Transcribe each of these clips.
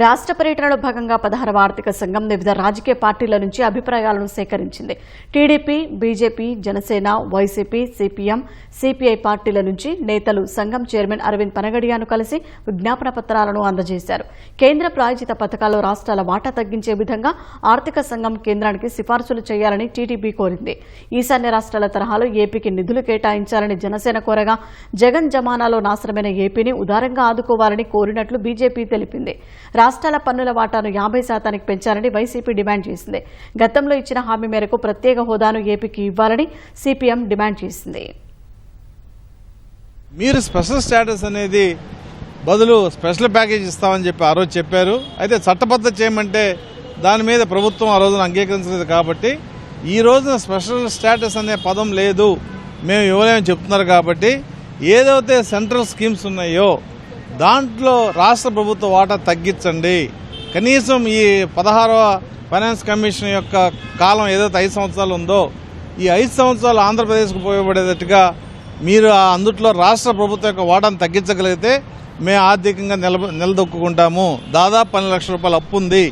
రాష్ట్ర పర్యటనలో భాగంగా పదహారవ ఆర్థిక సంఘం వివిధ రాజకీయ పార్టీల నుంచి అభిప్రాయాలను సేకరించింది. TDP BJP Janasena YCP CPM CPI పార్టీల నుంచి నేతలు సంఘం చైర్మన్ అరవింద్ పనగడియాను కలిసి విజ్ఞాపన పత్రాలను అందజేశారు. కేంద్ర ప్రాయోజిత పథకాల్లో రాష్ట్రాల వాటా తగ్గించే విధంగా ఆర్థిక సంఘం కేంద్రానికి సిఫార్సులు చేయాలని టీడీపీ కోరింది. ఈశాన్య రాష్ట్రాల తరహాలో ఏపీకి నిధులు కేటాయించాలని జనసేన కోరగా జగన్ జమానాలో నాశనమైన ఏపీని ఉదారంగా ఆదుకోవాలని కోరినట్లు బీజేపీ తెలిపింది. రాష్ట్రాల పన్నుల వాటాను యాభై శాతానికి పెంచాలని వైసీపీ డిమాండ్ చేసింది. గతంలో ఇచ్చిన హామీ మేరకు ప్రత్యేక హోదాను ఏపీకి ఇవ్వాలని సిపిఎం డిమాండ్ చేసింది. మీరు స్పెషల్ స్టేటస్ అనేది బదులు స్పెషల్ ప్యాకేజ్ ఇస్తామని చెప్పి ఆ రోజు చెప్పారు. అయితే చట్టబద్ధ చేయమంటే దాని మీద ప్రభుత్వం ఆ రోజున అంగీకరించలేదు కాబట్టి ఈ రోజున స్పెషల్ స్టేటస్ అనే పదం లేదు. మేము ఇవ్వలేమని చెప్తున్నారు కాబట్టి ఏదైతే సెంట్రల్ స్కీమ్స్ ఉన్నాయో దాంట్లో రాష్ట్ర ప్రభుత్వ వాటా తగ్గించండి. కనీసం ఈ పదహారవ ఫైనాన్స్ కమిషన్ యొక్క కాలం ఏదైతే ఐదు సంవత్సరాలు ఉందో ఈ ఐదు సంవత్సరాలు ఆంధ్రప్రదేశ్కు ఉపయోగపడేటట్టుగా మీరు ఆ అందుట్లో రాష్ట్ర ప్రభుత్వం యొక్క వాటాను తగ్గించగలిగితే మేము ఆర్థికంగా నిలబ నిలదొక్కుంటాము దాదాపు పన్నెండు లక్షల రూపాయలు అప్పు ఉంది.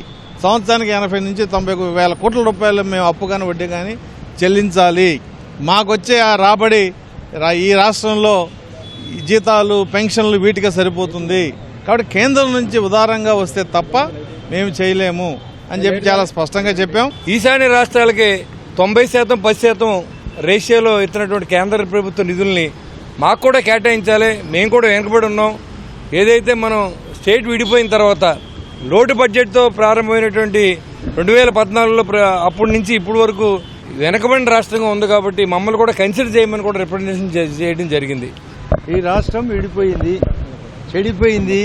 సంవత్సరానికి ఎనభై నుంచి తొంభై వేల కోట్ల రూపాయలు మేము అప్పు కానీ వడ్డీ కానీ చెల్లించాలి. మాకొచ్చే ఆ రాబడి ఈ రాష్ట్రంలో జీతాలు పెన్షన్లు వీటికే సరిపోతుంది. కాబట్టి కేంద్రం నుంచి ఉదారంగా వస్తే తప్ప మేము చేయలేము అని చెప్పి చాలా స్పష్టంగా చెప్పాం. ఈశాన్య రాష్ట్రాలకి తొంభై శాతం పది శాతం రేషియోలో ఇస్తున్నటువంటి కేంద్ర ప్రభుత్వ నిధుల్ని మాకు కూడా కేటాయించాలి మేము కూడా వెనుకబడి ఉన్నాం. ఏదైతే మనం స్టేట్ విడిపోయిన తర్వాత లోటు బడ్జెట్తో ప్రారంభమైనటువంటి రెండు వేల పద్నాలుగులో అప్పటి నుంచి ఇప్పటి వరకు వెనకబడిన రాష్ట్రంగా ఉంది కాబట్టి మమ్మల్ని కూడా కన్సిడర్ చేయమని కూడా రిప్రజెంటేషన్ చేయడం జరిగింది. ఈ రాష్ట్రం విడిపోయింది చెడిపోయింది.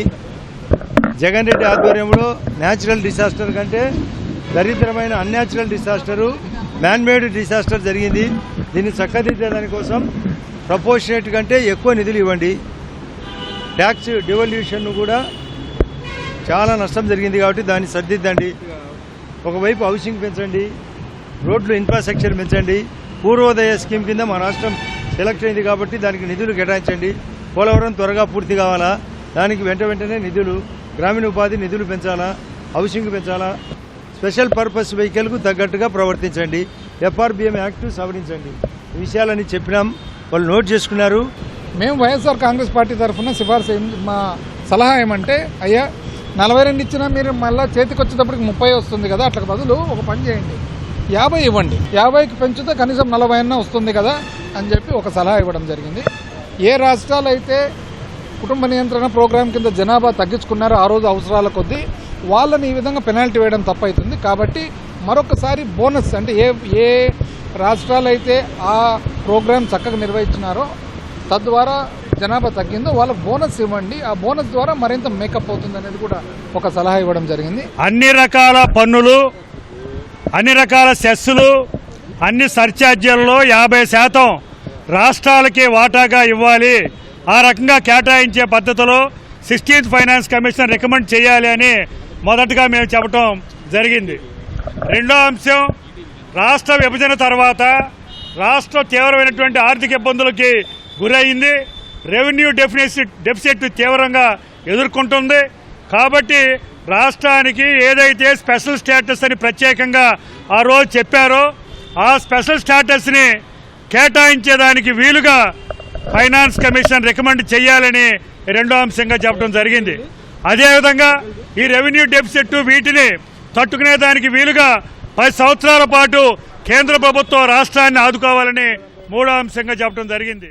జగన్ రెడ్డి ఆధ్వర్యంలో న్యాచురల్ డిసాస్టర్ కంటే దరిద్రమైన అన్యాచురల్ డిసాస్టరు మ్యాన్మేడ్ డిసాస్టర్ జరిగింది. దీన్ని చక్కదిద్దే కోసం ప్రపోర్షనేట్ కంటే ఎక్కువ నిధులు ఇవ్వండి. ట్యాక్స్ డివల్యూషన్ కూడా చాలా నష్టం జరిగింది కాబట్టి దాన్ని సర్దిద్దండి. ఒకవైపు హౌసింగ్ పెంచండి రోడ్లు ఇన్ఫ్రాస్ట్రక్చర్ పెంచండి. పూర్వోదయ స్కీమ్ కింద మా రాష్ట్రం ఎలక్షన్ అయింది కాబట్టి దానికి నిధులు కేటాయించండి. పోలవరం త్వరగా పూర్తి కావాలా? దానికి వెంట వెంటనే నిధులు గ్రామీణ ఉపాధి నిధులు పెంచాలా? హౌసింగ్ పెంచాలా? స్పెషల్ పర్పస్ వెహికల్కు తగ్గట్టుగా ప్రవర్తించండి. ఎఫ్ఆర్బిఎం యాక్ట్ సవరించండి. ఈ విషయాలన్నీ చెప్పినాం. వాళ్ళు నోట్ చేసుకున్నారు. మేము వైఎస్ఆర్ కాంగ్రెస్ పార్టీ తరఫున సిఫార్సు మా సలహా ఏమంటే అయ్యా నలభై రెండు ఇచ్చినా మీరు మళ్ళీ చేతికి వచ్చేటప్పటికి ముప్పై వస్తుంది కదా అట్లా బదులు ఒక పని చేయండి. యాభై ఇవ్వండి. యాభైకి పెంచితే కనీసం నలభై అన్న వస్తుంది కదా అని చెప్పి ఒక సలహా ఇవ్వడం జరిగింది. ఏ రాష్ట్రాలు అయితే కుటుంబ నియంత్రణ ప్రోగ్రాం కింద జనాభా తగ్గించుకున్నారో ఆ రోజు అవసరాల కొద్దీ వాళ్ళని ఈ విధంగా పెనాల్టీ వేయడం తప్పవుతుంది కాబట్టి మరొకసారి బోనస్ అంటే ఏ ఏ రాష్ట్రాలు అయితే ఆ ప్రోగ్రాం చక్కగా నిర్వహించినారో తద్వారా జనాభా తగ్గిందో వాళ్ళ బోనస్ ఇవ్వండి. ఆ బోనస్ ద్వారా మరింత మేకప్ అవుతుంది అనేది కూడా ఒక సలహా ఇవ్వడం జరిగింది. అన్ని రకాల పన్నులు అన్ని రకాల సెస్సులు అన్ని సర్ఛార్జీలలో యాభై శాతం రాష్ట్రాలకి వాటాగా ఇవ్వాలి. ఆ రకంగా కేటాయించే పద్ధతిలో సిక్స్టీన్త్ ఫైనాన్స్ కమిషన్ రికమెండ్ చేయాలి అని మొదటగా మేము చెప్పటం జరిగింది. రెండో అంశం రాష్ట్ర విభజన తర్వాత రాష్ట్రం తీవ్రమైనటువంటి ఆర్థిక ఇబ్బందులకి గురైంది. రెవెన్యూ డెఫిసిట్ డెఫిసిట్ తీవ్రంగా ఎదుర్కొంటుంది. కాబట్టి రాష్ట్రానికి ఏదైతే స్పెషల్ స్టేటస్ అని ప్రత్యేకంగా ఆ రోజు చెప్పారో ఆ స్పెషల్ స్టేటస్ని కేటాయించేదానికి వీలుగా ఫైనాన్స్ కమిషన్ రికమెండ్ చేయాలని రెండో అంశంగా చెప్పడం జరిగింది. అదేవిధంగా ఈ రెవెన్యూ డెఫిసిట్ వీటిని తట్టుకునేదానికి వీలుగా పది సంవత్సరాల పాటు కేంద్ర ప్రభుత్వం రాష్ట్రాన్ని ఆదుకోవాలని మూడో అంశంగా చెప్పడం జరిగింది.